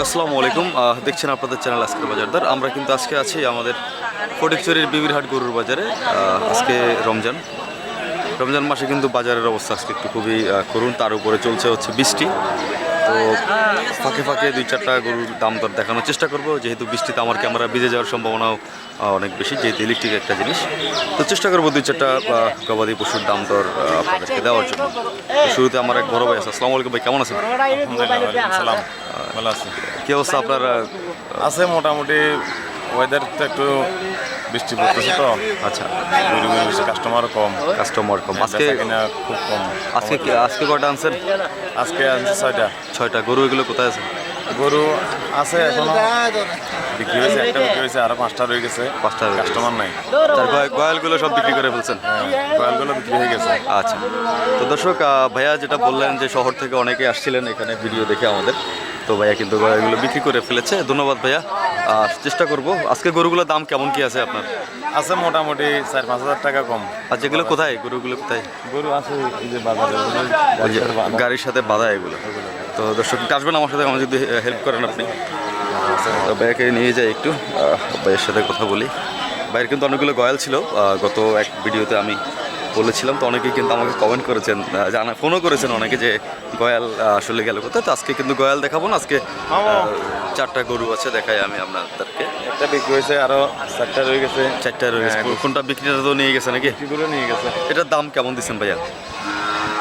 আসসালামু আলাইকুম। দেখছেন আপনাদের চ্যানেল আজকের বাজারদার আমরা কিন্তু আজকে আছি আমাদের ফটিকচুরির বিবিরহাট গরুর বাজারে। আজকে রমজান। রমজান মাসে কিন্তু বাজারের অবস্থা আজকে একটু খুবই করুন। তার উপরে চলছে হচ্ছে বৃষ্টি। তো ফাঁকে ফাঁকে দুই চারটা গরুর দাম দর দেখানোর চেষ্টা করব। যেহেতু বৃষ্টিতে আমার ক্যামেরা ভিজে যাওয়ার সম্ভাবনাও অনেক বেশি যেহেতু ইলেকট্রিক একটা জিনিস। তো চেষ্টা করব দুই চারটা গবাদি পশুর দাম দর আপনাদেরকে দেওয়ার জন্য। শুরুতে আমার এক বড় ভাই আছে। আসসালামু আলাইকুম ভাই কেমন আছেন? সালাম ভালো আছি কি অবস্থা আপনার আছে মোটামুটি ওয়েদার তো একটু বৃষ্টি পড়তেছে তো। আচ্ছা। কাস্টমারও কম। কাস্টমার কম। আজকে কিনা খুব কম। আজকে আজকে কটা আনছেন? আজকে আনছে ছয়টা। ছয়টা। গরু এগুলো কোথায় আছে? গরু আছে এখনও। বিক্রি হয়েছে একটা বিক্রি হয়েছে আরও পাঁচটা রয়ে গেছে। পাঁচটা কাস্টমার নাই। তার গয়ালগুলো সব বিক্রি করে ফেলছেন? হ্যাঁ, গয়ালগুলো বিক্রি হয়ে গেছে। আচ্ছা। তো দর্শক ভাইয়া যেটা বললেন যে শহর থেকে অনেকে আসছিলেন এখানে ভিডিও দেখে আমাদের। তো ভাইয়া কিন্তু গয়ালগুলো বিক্রি করে ফেলেছে। ধন্যবাদ ভাইয়া। আহ, চেষ্টা করব আজকে গরুগুলোর দাম কেমন কি আছে আপনার? আছে মোটামুটি চার পাঁচ হাজার টাকা কম। আর যেগুলো কোথায়? গরুগুলো কোথায়? গরু আছে এই যে বাজারে গাড়ির সাথে বাধা এগুলো। তো দর্শক আসবেন আমার সাথে আমার যদি হেল্প করেন আপনি। তো ভাইয়াকে নিয়ে যাই একটু ভাইয়ের সাথে কথা বলি। ভাইয়ের কিন্তু অনেকগুলো গয়াল ছিল গত এক ভিডিওতে আমি বলেছিলাম তো অনেকেই কিন্তু আমাকে কমেন্ট করেছেন জানা ফোনও করেছেন অনেকে যে গয়াল আসলে গেল কোথায়। তো আজকে কিন্তু গয়াল দেখাবো না আজকে আহ, চারটা গরু আছে দেখাই আমি আপনাদেরকে। একটা বিক্রি হয়েছে আরও চারটা রয়ে গেছে। চারটা রয়ে হ্যাঁ। কোনটা বিক্রিটা তো নিয়ে গেছে নাকি? বিক্রিগুলো নিয়ে গেছে। এটার দাম কেমন দিচ্ছেন ভাইয়া?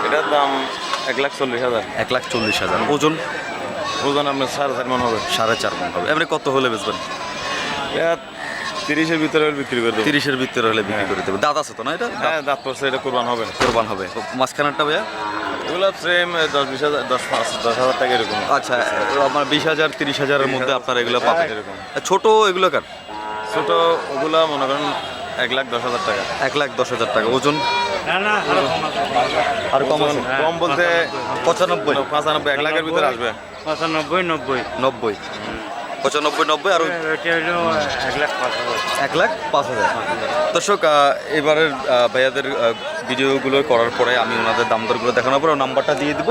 এটার দাম এক লাখ চল্লিশ হাজার। এক লাখ চল্লিশ হাজার। ওজন? ওজন আপনার সাড়ে চার মন হবে। সাড়ে চার মন হবে। এমনি কত হলে বেচবেন? তিরিশের ভিতরে হলে বিক্রি করে দেবো। তিরিশের ভিতরে হলে বিক্রি করে দেবে। দাঁত আছে তো না এটা? হ্যাঁ দাঁত পড়ছে এটা কোরবান হবে কোরবান হবে। মাঝখানেরটা ভাইয়া? এগুলো সেম দশ বিশ হাজার দশ পাঁচ দশ হাজার টাকা এরকম। আচ্ছা আমার বিশ হাজার তিরিশ হাজারের মধ্যে আপনারা এগুলো পাবেন। এরকম। ছোট এগুলো কার? ছোট ওগুলা মনে করেন এক লাখ দশ হাজার টাকা। এক লাখ দশ হাজার টাকা। ওজন? আর কম কম বলতে পঁচানব্বই। পাঁচানব্বই এক লাখের ভিতরে আসবে। পঁচানব্বই নব্বই। নব্বই। পঁচানব্বই নব্বই আর এক লাখ পাঁচ হাজার। দর্শক এবারের ভাইয়াদের ভিডিওগুলো করার পরে আমি ওনাদের দাম দরগুলো দেখানোর পরে নাম্বারটা দিয়ে দিব।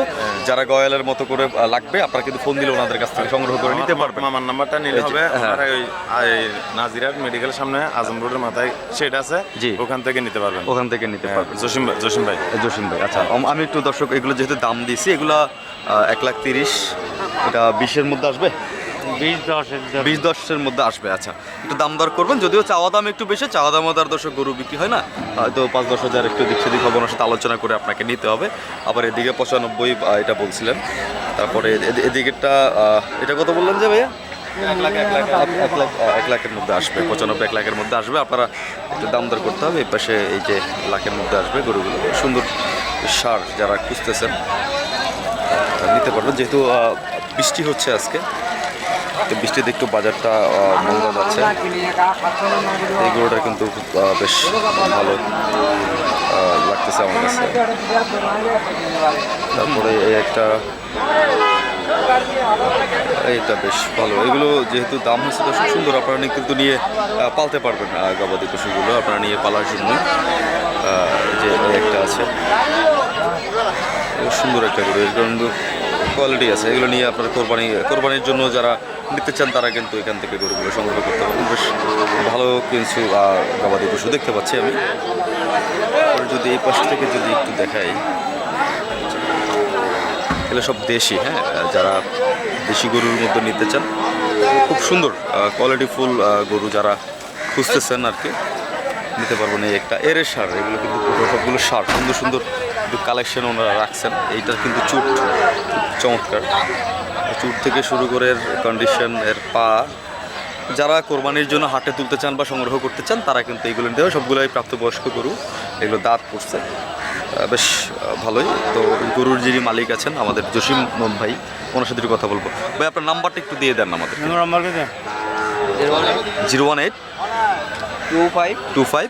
যারা গয়ালের মতো করে লাগবে আপনারা কিন্তু ফোন দিলে ওনাদের কাছ থেকে সংগ্রহ করে নিতে পারবেন। মামার নাম্বারটা নিলে হবে। হ্যাঁ। ওই এই নাজিরাট মেডিকেল সামনে আজম রোডের মাথায় সেট আছে। জি। ওখান থেকে নিতে পারবেন। ওখান থেকে নিতে হ্যাঁ, পারবেন। জসিম ভাই জসিম ভাই। জসিম ভাই আচ্ছা আমি একটু দর্শক এগুলো যেহেতু দাম দিয়েছি এগুলো এক লাখ তিরিশ এটা বিশের মধ্যে আসবে? বিশ দশ বিশ দশের মধ্যে আসবে আচ্ছা। একটু দাম দর করবেন যদিও চাওয়া দাম একটু বেশি চাওয়া দামও আর দর্শক গরু বিক্রি হয় না। হয়তো পাঁচ দশ হাজার একটু দিক সেদিক হবে সাথে আলোচনা করে আপনাকে নিতে হবে। আবার এদিকে পঁচানব্বই এটা বলছিলেন। তারপরে এদিকেরটা এটা কত বললেন যে ভাইয়া? এক লাখ এক লাখ এক লাখ। এক লাখের মধ্যে আসবে পঁচানব্বই এক লাখের মধ্যে আসবে। আপনারা একটু দাম দর করতে হবে এই পাশে এই যে লাখের মধ্যে আসবে গরুগুলো। সুন্দর সার যারা খুঁজতেছেন নিতে পারবেন। যেহেতু বৃষ্টি হচ্ছে আজকে বৃষ্টিতে একটু বাজারটা নোংরা যাচ্ছে। এই গরুটা কিন্তু বেশ ভালো লাগতেছে আমার কাছে। তারপরে এই একটা এইটা বেশ ভালো। এগুলো যেহেতু দাম হচ্ছে, তো সুন্দর। আপনারা কিন্তু নিয়ে পালতে পারবেন গবাদি পশুগুলো। আপনারা নিয়ে পালার জন্য যে একটা আছে। সুন্দর একটা গরু। এর কিন্তু কোয়ালিটি আছে, এগুলো নিয়ে আপনারা কোরবানি, কোরবানির জন্য যারা নিতে চান, তারা কিন্তু এখান থেকে গরুগুলো সংগ্রহ করতে পারবেন। বেশ ভালো কিছু গবাদি পশু দেখতে পাচ্ছি আমি। যদি এই পাশ থেকে যদি একটু দেখাই, এগুলো সব দেশি হ্যাঁ যারা দেশি গরুর মধ্যে নিতে চান, খুব সুন্দর কোয়ালিটি ফুল গরু যারা খুঁজতেছেন আর কি, নিতে পারবেন এই একটা। এর সার, এগুলো কিন্তু সবগুলো সার, সুন্দর সুন্দর একটু কালেকশন ওনারা রাখছেন এইটার কিন্তু চুট চমৎকার। চুট থেকে শুরু করে এর কন্ডিশন এর পা যারা কোরবানির জন্য হাটে তুলতে চান বা সংগ্রহ করতে চান তারা কিন্তু এইগুলো নিতে হবে। সবগুলোই প্রাপ্তবয়স্ক গরু এগুলো দাঁত পড়ছে বেশ ভালোই। তো গরুর যিনি মালিক আছেন আমাদের জসিম ভাই ওনার সাথে একটু কথা বলব। ভাই আপনার নাম্বারটা একটু দিয়ে দেন আমাদের। Zero one eight. Two five. Two five.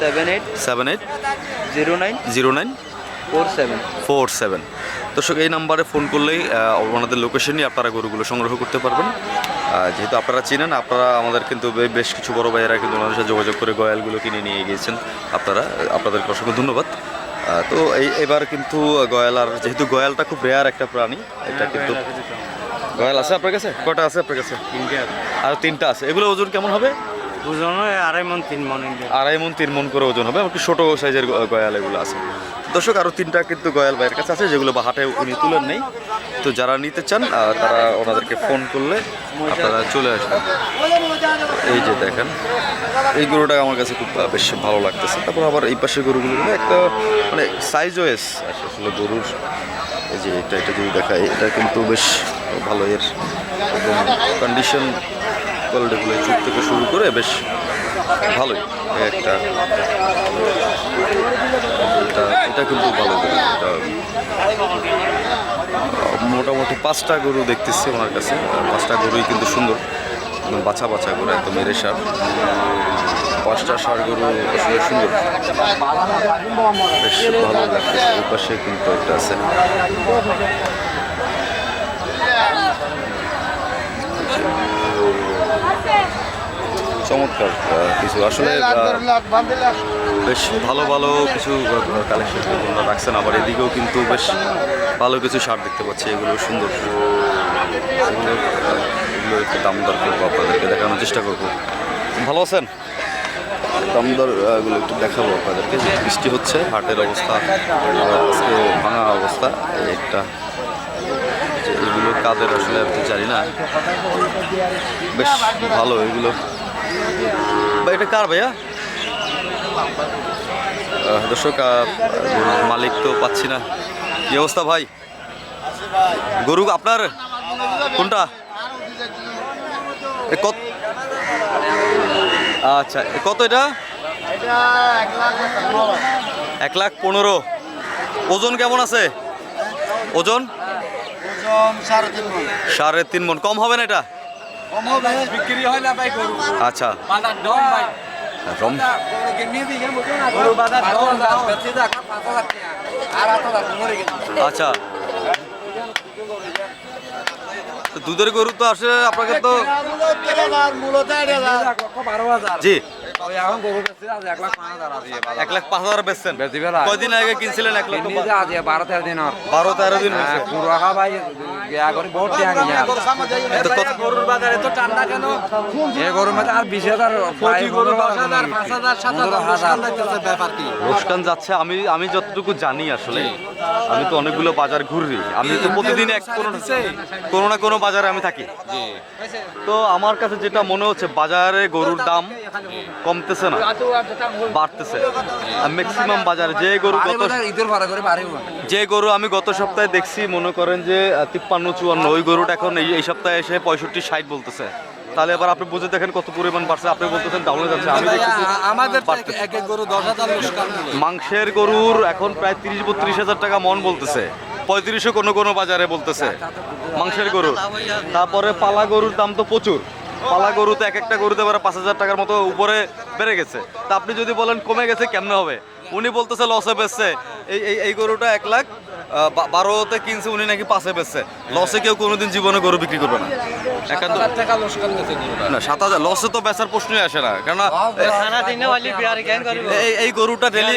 Seven eight. Seven eight. Zero nine. Zero nine. Four seven. Four seven. দর্শক এই নাম্বারে ফোন করলেই ওনাদের লোকেশনই আপনারা গরুগুলো সংগ্রহ করতে পারবেন। যেহেতু আপনারা চিনেন আপনারা আমাদের কিন্তু বেশ কিছু বড় ভাইয়েরা কিন্তু ওনাদের সাথে যোগাযোগ করে গয়ালগুলো কিনে নিয়ে গিয়েছেন। আপনারা আপনাদেরকে অসংখ্য ধন্যবাদ। তো এই এবার কিন্তু গয়াল আর যেহেতু গয়ালটা খুব রেয়ার একটা প্রাণী এটা কিন্তু গয়াল আছে আপনার কাছে? কটা আছে আপনার কাছে? তিনটে আর তিনটা আছে। এগুলো ওজন কেমন হবে? ওজন হয় আড়াই মন তিন মন আড়াই মন তিন মন করে ওজন হবে। একটু ছোট সাইজের গয়াল এগুলো আছে। দর্শক আরও তিনটা কিন্তু গয়াল ভাইয়ের কাছে আছে, যেগুলো বা হাটে উনি তুলেন নেই। তো যারা নিতে চান তারা ওনাদেরকে ফোন করলে আপনারা চলে আসবেন। এই যে দেখেন, এই গরুটা আমার কাছে খুব বেশ ভালো লাগতেছে। তারপর আবার এই পাশে গরুগুলো একটা মানে সাইজ ওয়েস আসলে গরুর। এই যে এটা এটা যদি দেখায় এটা কিন্তু বেশ ভালো এর কন্ডিশন কোয়ালিটিগুলো চুপ থেকে শুরু করে বেশ ভালোই, একটা এটা কিন্তু ভালো মোটামুটি পাঁচটা গরু দেখতেছি ওনার কাছে, পাঁচটা গরুই কিন্তু সুন্দর বাছা বাছা গরু, একদম এরে সার পাঁচটা সার গরু আসলে সুন্দর। বেশ ভালো লাগতেছে ওই পাশে কিন্তু একটা আছে। চমৎকার কিছু আসলে বেশ ভালো ভালো কিছু কালেকশন রাখছেন। আবার এদিকেও কিন্তু বেশ ভালো কিছু শার্ট দেখতে পাচ্ছি এগুলো সুন্দর। এগুলো একটু দাম দর করব আপনাদেরকে দেখানোর চেষ্টা করব। ভালো আছেন? দাম এগুলো একটু দেখাবো আপনাদেরকে যে বৃষ্টি হচ্ছে হাটের অবস্থা আজকে ভাঙা অবস্থা এই একটা। যে এগুলো কাদের আসলে আমি জানি না। বেশ ভালো এগুলো। এটা কার ভাইয়া? দর্শক মালিক তো পাচ্ছি না। কি অবস্থা ভাই? গরু আপনার? কোনটা? কত আচ্ছা কত এটা? এক লাখ পনেরো। ওজন কেমন আছে? ওজন? সাড়ে তিন মন। কম হবে না এটা? বিক্রি হয় না ভাই গরু। আচ্ছা। বাজার ডন ভাই। রম গরু বাজার ডন বেশি টাকা পাঁচ আর আট হাজার মরে গেছে আচ্ছা। দুধের গরু তো আসে আপনাকে তো জি। এক লাখ পাঁচ হাজার বেচছেন। আগে। কিনছিলেন এক লাখ বারো তেরো দিন বারো তেরো দিন ভাই গরুর বাজারে তো ঠান্ডা কেন? এ গরুর আর বিশ হাজার লোকসান যাচ্ছে আমি আমি যতটুকু জানি আসলে আমি তো অনেকগুলো বাজার ঘুরি। আমি তো প্রতিদিন এক কোনো কোনো না কোনো বাজারে আমি থাকি। তো আমার কাছে যেটা মনে হচ্ছে বাজারে গরুর দাম কমতেছে না বাড়তেছে। ম্যাক্সিমাম বাজারে যে গরু গত যে গরু আমি গত সপ্তাহে দেখছি মনে করেন যে তিপ্পান্ন চুয়ান্ন ওই গরুটা এখন এই সপ্তাহে এসে পঁয়ষট্টি ষাট বলতেছে। তাহলে এবার আপনি বুঝে দেখেন কত পরিমাণ বাড়ছে আপনি বলতেছেন ডাউনে যাচ্ছে আমি দেখতেছি আমাদের এক এক গরু দশ হাজার মাংসের গরুর এখন প্রায় তিরিশ বত্রিশ হাজার টাকা মন বলতেছে। পঁয়ত্রিশও কোনো কোনো বাজারে বলতেছে মাংসের গরু তারপরে পালা গরুর দাম তো প্রচুর। পালা গরু তো এক একটা গরুতে এবার পাঁচ হাজার টাকার মতো উপরে বেড়ে গেছে। তা আপনি যদি বলেন কমে গেছে কেমনে হবে? উনি বলতেছে লসে বেচছে। এই এই এই গরুটা এক লাখ বারোতে কিনছে উনি নাকি পাঁচে বেচছে। লসে কেউ কোনোদিন জীবনে গরু বিক্রি করবে না। একান্ত গরুটা। না সাত হাজার লসে তো বেচার প্রশ্নই আসে না। কেননা এই এই গরুটা ডেলি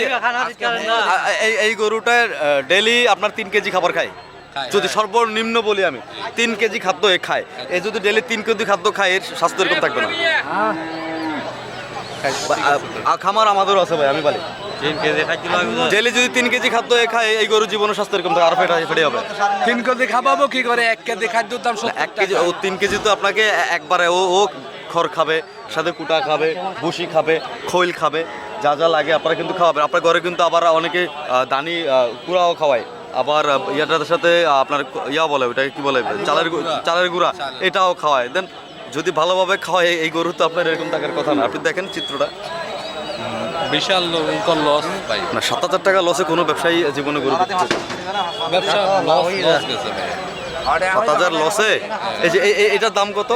এই গরুটার ডেলি আপনার তিন কেজি খাবার খায়। যদি সর্বনিম্ন বলি আমি তিন কেজি খাদ্য এ খায়। এই যদি ডেলি তিন কেজি খাদ্য খায় এর স্বাস্থ্য এরকম থাকবে না। খামার আমাদেরও আছে ভাই আমি বলি। ডেলি যদি তিন কেজি খাদ্য এ খায় এই গরু জীবনের স্বাস্থ্য এরকম থাকে আর ফেটে ফেটে হবে। তিন কেজি খাবাবো কি করে? এক কেজি খাদ্যর দাম এক কেজি ও তিন কেজি তো আপনাকে একবারে ও ও খড় খাবে সাথে কুটা খাবে ভুসি খাবে খৈল খাবে যা যা লাগে আপনারা কিন্তু খাওয়াবেন। আপনার ঘরে কিন্তু আবার অনেকে আহ, দানি আহ, কুড়াও খাওয়ায়। আবার ইয়াটার সাথে আপনার ইয়া বলে ওটাকে কি বলে? চালের চালের গুঁড়া। এটাও খাওয়ায়। দেন যদি ভালোভাবে খাওয়ায় এই গরু তো আপনার এরকম টাকার কথা না। আপনি দেখেন চিত্রটা। বিশাল ইনকম লস ভাই। না সাত হাজার টাকা লসে কোনো ব্যবসায়ী জীবনে গরু। ব্যবসা লস লস গেছে সাত হাজার লসে এই যে এটার দাম কত?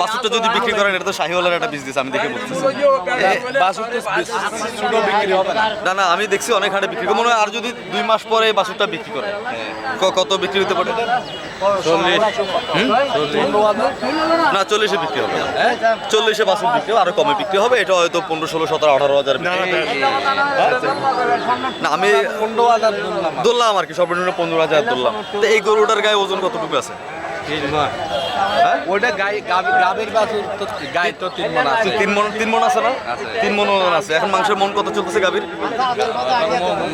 বাছুরটা যদি বিক্রি করেন এটা তো শাহিওয়ালার একটা বিজনেস আমি দেখে ছোট বিক্রি হবে না না না আমি দেখছি অনেক হাটে বিক্রি করে মনে হয় আর যদি দুই মাস পরে এই বাছুরটা বিক্রি করে কত বিক্রি হতে পারে না চল্লিশে বিক্রি হবে চল্লিশে বাছুর বিক্রি আরও কমে বিক্রি হবে এটা হয়তো পনেরো ষোলো সতেরো আঠারো হাজার না আমি ধরলাম আর কি সর্বনিম্ন পনেরো হাজার ধরলাম তো এই গরুটার গায়ে ওজন কতটুকু আছে ওইটা গাই বাছুর তো তিন মন আছে। তিন মন তিন মন আছে না? তিন মন আছে। এখন মাংসের মন কত চলতেছে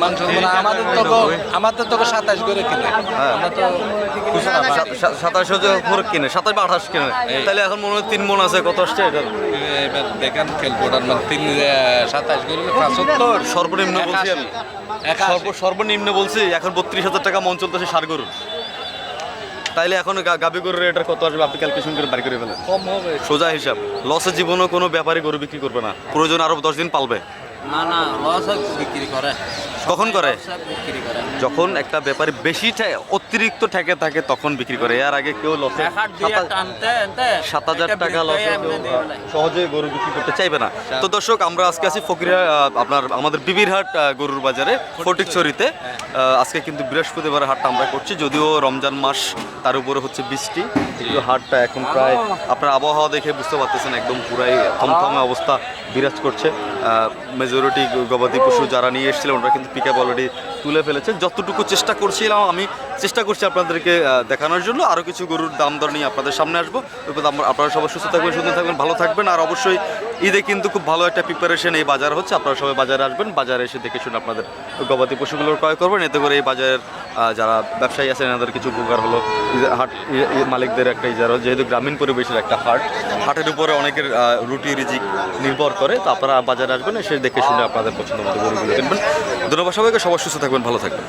মাংস মানে আমাদের তো আমাদের তো সাতাশ করে কিনে। আমরা তো সাতাশ কিনে সাতাশ বা আঠাশ কিনে। তাহলে এখন মনে হয় তিন মন আছে কত আসছে এটা? এবার দেখেন ক্যালকুলেটার মানে তিন সাতাশ করে পাঁচসত্তর সর্বনিম্ন বলছি আমি। সর্বনিম্ন বলছি এখন বত্রিশ হাজার টাকা মন চলতেছে সার গরুর। তাইলে এখন গাবি গরুর রেটের কত আসবে? আপনি ক্যালকুলেশন করে বাড়ি করে ফেলেন। কম হবে। সোজা হিসাব। লসের জীবনও কোনো ব্যাপারে গরু বিক্রি করবে না। প্রয়োজন আরও দশ দিন পালবে। না না লস বিক্রি করে। কখন করে? বিক্রি করে। যখন একটা ব্যাপারে বেশি অতিরিক্ত ঠেকে থাকে তখন বিক্রি করে। এর আগে কেউ লসে সাত হাজার টাকা লসে। সহজে গরু বিক্রি করতে চাইবে না। তো দর্শক আমরা আজকে আছি আপনার আমাদের বিবিরহাট গরুর বাজারে ফটিকছড়িতে। আহ, আজকে কিন্তু বৃহস্পতিবার হাটটা আমরা করছি যদিও রমজান মাস তার উপরে হচ্ছে বৃষ্টি। একটু হাটটা এখন প্রায় আপনার আবহাওয়া দেখে বুঝতে পারতেছেন একদম পুরাই থমথমে অবস্থা বিরাজ করছে। মেজরিটি গবাদি পশু যারা নিয়ে এসেছিলেন, ওনারা কিন্তু পিক আপ অলরেডি তুলে ফেলেছে যতটুকু চেষ্টা করছিলাম আমি, চেষ্টা করছি আপনাদেরকে দেখানোর জন্য। আরও কিছু গরুর দাম দর নিয়ে আপনাদের সামনে আসব। আপনারা সবাই সুস্থ থাকবেন, সুন্দর থাকবেন, ভালো থাকবেন। আর অবশ্যই ঈদে কিন্তু খুব ভালো একটা প্রিপারেশন এই বাজার হচ্ছে। আপনারা সবাই বাজারে আসবেন, বাজারে এসে দেখে শুনে আপনাদের গবাদি পশুগুলো ক্রয় করবেন। এতে করে এই বাজারের যারা ব্যবসায়ী আছেন, এনাদের কিছু উপকার হলো। হাট মালিকদের একটা ইজার হলো, যেহেতু গ্রামীণ পরিবেশের একটা হাট, হাটের উপরে অনেকের রুটি রিজিক নির্ভর করে। তো আপনারা বাজারে আসবেন, এসে দেখে শুনে আপনাদের পছন্দ মতো গরুগুলো কিনবেন ধন্যবাদ সবাইকে সবাই সুস্থ থাকবেন ভালো থাকবেন।